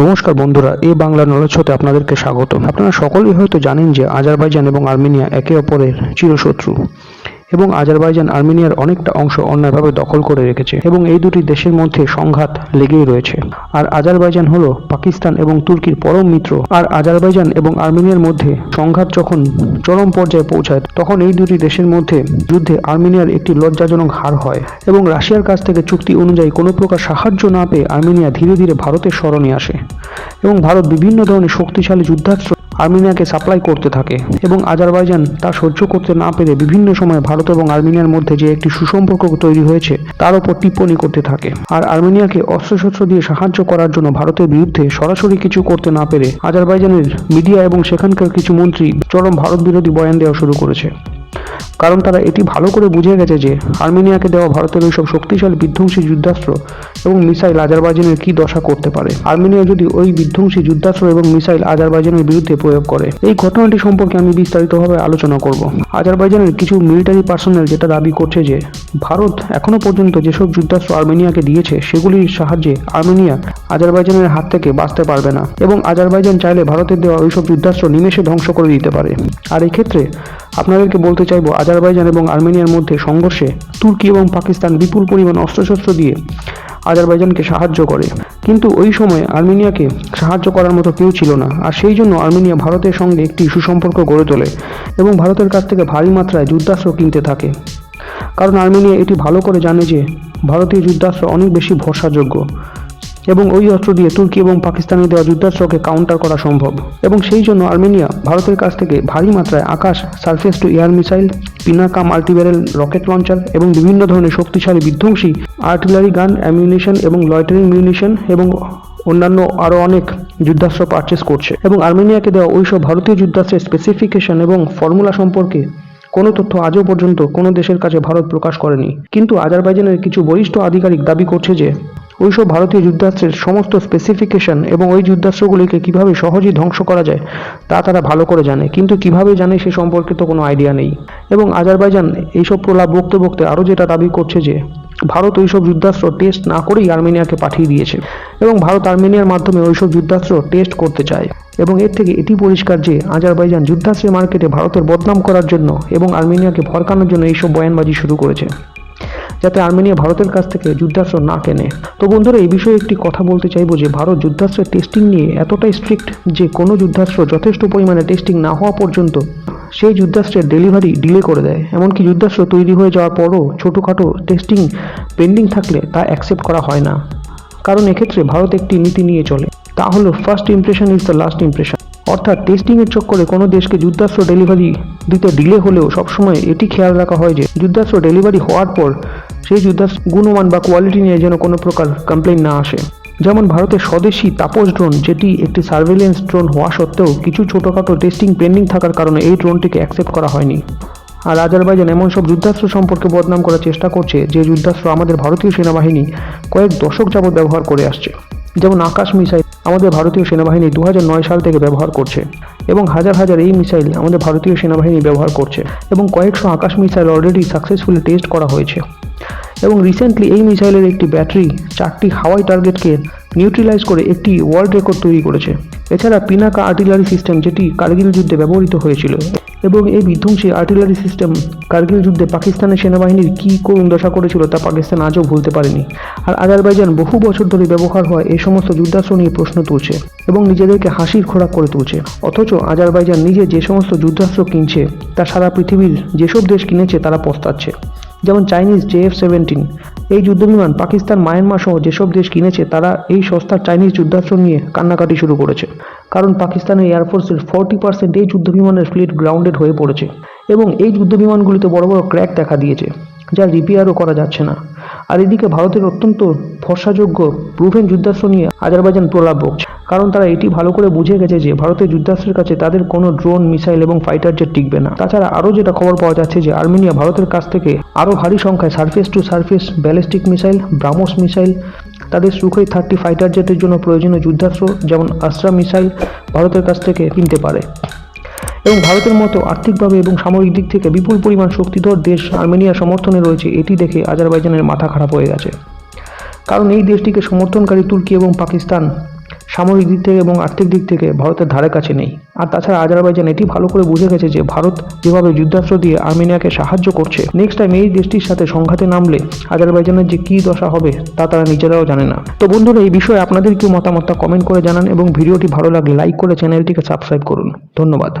নমস্কার বন্ধুরা এই বাংলা নলেজ হতে আপনাদেরকে স্বাগত আপনারা সকলেই হয়তো জানেন যে আজারবাইজান এবং আর্মেনিয়া একে অপরের চিরশত্রু। এবং আজারবাইজান আর্মেনিয়ার অনেকটা অংশ অন্যায়ভাবে দখল করে রেখেছে এবং এই দুটি দেশের মধ্যে সংঘাত লেগেই রয়েছে। আর আজারবাইজান হলো পাকিস্তান এবং তুর্কির পরম মিত্র। আর আজারবাইজান এবং আর্মেনিয়ার মধ্যে সংঘাত যখন চরম পর্যায়ে পৌঁছায়, তখন এই দুটি দেশের মধ্যে যুদ্ধে আর্মেনিয়ার একটি লজ্জাজনক হার হয় এবং রাশিয়ার কাছ থেকে চুক্তি অনুযায়ী কোনো প্রকার সাহায্য না পেয়ে আর্মেনিয়া ধীরে ধীরে ভারতের স্মরণে আসে। এবং ভারত বিভিন্ন ধরনের শক্তিশালী যুদ্ধাস্ত্র আর্মেনিয়াকে সাপ্লাই করতে থাকে এবং আজারবাইজান তা সহ্য করতে না পেরে বিভিন্ন সময় ভারত এবং আর্মেনিয়ার মধ্যে যে একটি সুসম্পর্ক তৈরি হয়েছে, তার উপর টিপ্পণী করতে থাকে। আর আর্মেনিয়াকে অস্ত্রশস্ত্র দিয়ে সাহায্য করার জন্য ভারতের বিরুদ্ধে সরাসরি কিছু করতে না পেরে আজারবাইজানের মিডিয়া এবং সেখানকার কিছু মন্ত্রী চরম ভারত বিরোধী বয়ান দেওয়া শুরু করেছে। কারণ তারা এটি ভালো করে বুঝে গেছে যে আর্মেনিয়াকে দেওয়া ভারতের ওইসব শক্তিশালী বিধ্বংসী যুদ্ধাস্ত্র এবং মিসাইল আজারবাইজানের কি দশা করতে পারে। আর্মেনিয়া যদি ওই বিধ্বংসী যুদ্ধাস্ত্র এবং মিসাইল আজারবাইজানের বিরুদ্ধে প্রয়োগ করে। এই ঘটনাটি সম্পর্কে আমি বিস্তারিতভাবে আলোচনা করব। আজারবাইজানের কিছু মিলিটারি পার্সোনাল যেটা দাবি করছে যে ভারত এখনও পর্যন্ত যেসব যুদ্ধাস্ত্র আর্মেনিয়াকে দিয়েছে, সেগুলির সাহায্যে আর্মেনিয়া আজারবাইজানের হাত থেকে বাঁচতে পারবে না এবং আজারবাইজান চাইলে ভারতের দেওয়া ওইসব যুদ্ধাস্ত্র নিমেষে ধ্বংস করে দিতে পারে। আর এই ক্ষেত্রে আপনাদেরকে বলতে চাইব, আজারবাইজান এবং আর্মেনিয়ার মধ্যে সংঘর্ষে তুর্কি এবং পাকিস্তান বিপুল পরিমাণ অস্ত্রশস্ত্র দিয়ে আজারবাইজানকে সাহায্য করে। কিন্তু ওই সময় আর্মেনিয়াকে সাহায্য করার মতো কেউ ছিল না। আর সেই জন্য আর্মেনিয়া ভারতের সঙ্গে একটি সুসম্পর্ক গড়ে তোলে এবং ভারতের কাছ থেকে ভারী মাত্রায় যুদ্ধাস্ত্র কিনতে থাকে। কারণ আর্মেনিয়া এটি ভালো করে জানে যে ভারতীয় যুদ্ধাস্ত্র অনেক বেশি ভরসাযোগ্য। এবং ওই অস্ত্র দিয়ে তুর্কি এবং পাকিস্তানে দেওয়া যুদ্ধাস্ত্রকে কাউন্টার করা সম্ভব। এবং সেই জন্য আর্মেনিয়া ভারতের কাছ থেকে ভারী মাত্রায় Akash surface to air missile Pinaka multi barrel rocket launcher এবং বিভিন্ন ধরনের শক্তিশালী বিধ্বংসী আর্টিলারি গান অ্যামিউনিশন এবং লয়টারিং মিউনিশন এবং অন্যান্য আরও অনেক যুদ্ধাস্ত্র পারচেস করছে। এবং আর্মেনিয়াকে দেওয়া ওইসব ভারতীয় যুদ্ধাস্ত্রের স্পেসিফিকেশন এবং ফর্মুলা সম্পর্কে কোনো তথ্য আজও পর্যন্ত কোনো দেশের কাছে ভারত প্রকাশ করেনি। কিন্তু আজারবাইজানের কিছু বরিষ্ঠ আধিকারিক দাবি করছে যে ওইসব ভারতীয় যুদ্ধাস্ত্রের সমস্ত স্পেসিফিকেশন এবং ওই যুদ্ধাস্ত্রগুলিকে কীভাবে সহজেই ধ্বংস করা যায়, তা তারা ভালো করে জানে। কিন্তু কীভাবে জানে সে সম্পর্কে তো কোনো আইডিয়া নেই। এবং আজারবাইজান এইসব প্রলাপ বকতে বকতে আরও যেটা দাবি করছে যে, ভারত ওইসব যুদ্ধাস্ত্র টেস্ট না করেই আর্মেনিয়াকে পাঠিয়ে দিয়েছে এবং ভারত আর্মেনিয়ার মাধ্যমে ওইসব যুদ্ধাস্ত্র টেস্ট করতে চায়। এবং এর থেকে এটি পরিষ্কার যে, আজারবাইজান যুদ্ধাস্ত্রের মার্কেটে ভারতের বদনাম করার জন্য এবং আর্মেনিয়াকে ভরকানোর জন্য এইসব বয়ানবাজি শুরু করেছে। যাতে আর্মেনিয়া ভারতের কাছ থেকে যুদ্ধাস্ত্র না কেনে। তো বন্ধুরা, এই বিষয়ে একটি কথা বলতে চাইব যে, ভারত যুদ্ধাস্ত্রের টেস্টিং নিয়ে এতটাই স্ট্রিক্ট যে, কোনো যুদ্ধাস্ত্র যথেষ্ট পরিমাণে টেস্টিং না হওয়া পর্যন্ত সেই যুদ্ধাস্ত্রের ডেলিভারি ডিলে করে দেয়। এমনকি যুদ্ধাস্ত্র তৈরি হয়ে যাওয়ার পরও ছোটোখাটো টেস্টিং পেন্ডিং থাকলে তা অ্যাকসেপ্ট করা হয় না। কারণ এক্ষেত্রে ভারত একটি নীতি নিয়ে চলে। তা হলো first impression is the last impression অর্থাৎ টেস্টিংয়ের চক্করে কোনো দেশকে যুদ্ধাস্ত্র ডেলিভারি দিতে ডিলে হলেও সবসময় এটি খেয়াল রাখা হয় যে, যুদ্ধাস্ত্র ডেলিভারি হওয়ার পর সেই যুদ্ধাস্ত্র গুণমান বা কোয়ালিটি নিয়ে যেন কোনো প্রকার কমপ্লেন না আসে। যেমন ভারতের স্বদেশি তাপস ড্রোন যেটি একটি সার্ভেলেন্স ড্রোন হওয়া সত্ত্বেও কিছু ছোটোখাটো টেস্টিং পেন্ডিং থাকার কারণে এই ড্রোনটিকে অ্যাকসেপ্ট করা হয়নি। আর আজারবাইজান এমন সব যুদ্ধাস্ত্র সম্পর্কে বদনাম করার চেষ্টা করছে, যে যুদ্ধাস্ত্র আমাদের ভারতীয় সেনাবাহিনী কয়েক দশক যাবৎ ব্যবহার করে আসছে। যেমন আকাশ মিসাইল আমাদের ভারতীয় সেনাবাহিনী দু সাল থেকে ব্যবহার করছে এবং হাজার হাজার এই মিসাইল আমাদের ভারতীয় সেনাবাহিনী ব্যবহার করছে এবং কয়েকশো Akash missile already successfully test করা হয়েছে। এবং রিসেন্টলি এই মিসাইলের একটি ব্যাটারি চারটি হাওয়াই টার্গেটকে নিউট্রিলাইজ করে একটি ওয়ার্ল্ড রেকর্ড তৈরি করেছে। এছাড়া পিনাকা আর্টিলারি সিস্টেম যেটি কার্গিল যুদ্ধে ব্যবহৃত হয়েছিল এবং এই বিধ্বংসী আর্টিলারি সিস্টেম কার্গিল যুদ্ধে পাকিস্তানের সেনাবাহিনীর কী করুণ দশা করেছিল তা পাকিস্তান আজও ভুলতে পারেনি। আর আজারবাইজান বহু বছর ধরে ব্যবহার হয় এই সমস্ত যুদ্ধাস্ত্র নিয়ে প্রশ্ন তুলছে এবং নিজেদেরকে হাসির খোরাক করে তুলছে। অথচ আজারবাইজান নিজে যে সমস্ত যুদ্ধাস্ত্র কিনছে, তা সারা পৃথিবীর যেসব দেশ কিনেছে, তারা পস্তাচ্ছে। যেমন চাইনিজ জে এফ সেভেন্টিন, এই যুদ্ধবিমান পাকিস্তান, মায়ানমার সহ যেসব দেশ কিনেছে, তারা এই সস্তার চাইনিজ যুদ্ধাস্ত্র নিয়ে কান্নাকাটি শুরু করেছে। কারণ পাকিস্তানের এয়ারফোর্সের ফোরটি পার্সেন্ট এই যুদ্ধবিমানের ফ্লিট গ্রাউন্ডেড হয়ে পড়েছে এবং এই যুদ্ধবিমানগুলিতে বড় বড় ক্র্যাক দেখা দিয়েছে। যা রিপেয়ারও করা যাচ্ছে না। আর এদিকে ভারতের অত্যন্ত ভরসাযোগ্য প্রুভেন যুদ্ধাস্ত্র নিয়ে আজারবাইজান প্রলাপ বকছে। কারণ তারা এটি ভালো করে বুঝে গেছে যে ভারতের যুদ্ধাস্ত্রের কাছে তাদের কোনো ড্রোন, মিসাইল এবং ফাইটার জেট টিকবে না। তাছাড়া আরও যেটা খবর পাওয়া যাচ্ছে যে আর্মেনিয়া ভারতের কাছ থেকে আরও ভারী সংখ্যায় surface to surface ballistic missile, BrahMos missile, তাদের সুখই থার্টি ফাইটার জেটের জন্য প্রয়োজনীয় যুদ্ধাস্ত্র যেমন আশ্রা মিসাইল ভারতের কাছ থেকে কিনতে পারে। এবং ভারতের মতো আর্থিকভাবে এবং সামরিক দিক থেকে বিপুল পরিমাণ শক্তিধর দেশ আর্মেনিয়া সমর্থনে রয়েছে, এটি দেখে আজারবাইজানের মাথা খারাপ হয়ে গেছে। কারণ এই দেশটিকে সমর্থনকারী তুর্কি এবং পাকিস্তান সামরিক দিক থেকে এবং আর্থিক দিক থেকে ভারতের ধারে কাছে নেই। আর তাছাড়া আজারবাইজান এটি ভালো করে বুঝে গেছে যে ভারত যেভাবে যুদ্ধাস্ত্র দিয়ে আর্মেনিয়াকে সাহায্য করছে নেক্সট টাইম এই দেশটির সাথে সংঘাতে নামলে আজারবাইজানের যে কী দশা হবে তা তারা নিজেরাও জানে না। তো বন্ধুরা, এই বিষয়ে আপনাদের কি মতামতটা কমেন্ট করে জানান এবং ভিডিওটি ভালো লাগলে লাইক করে চ্যানেলটিকে সাবস্ক্রাইব করুন। ধন্যবাদ।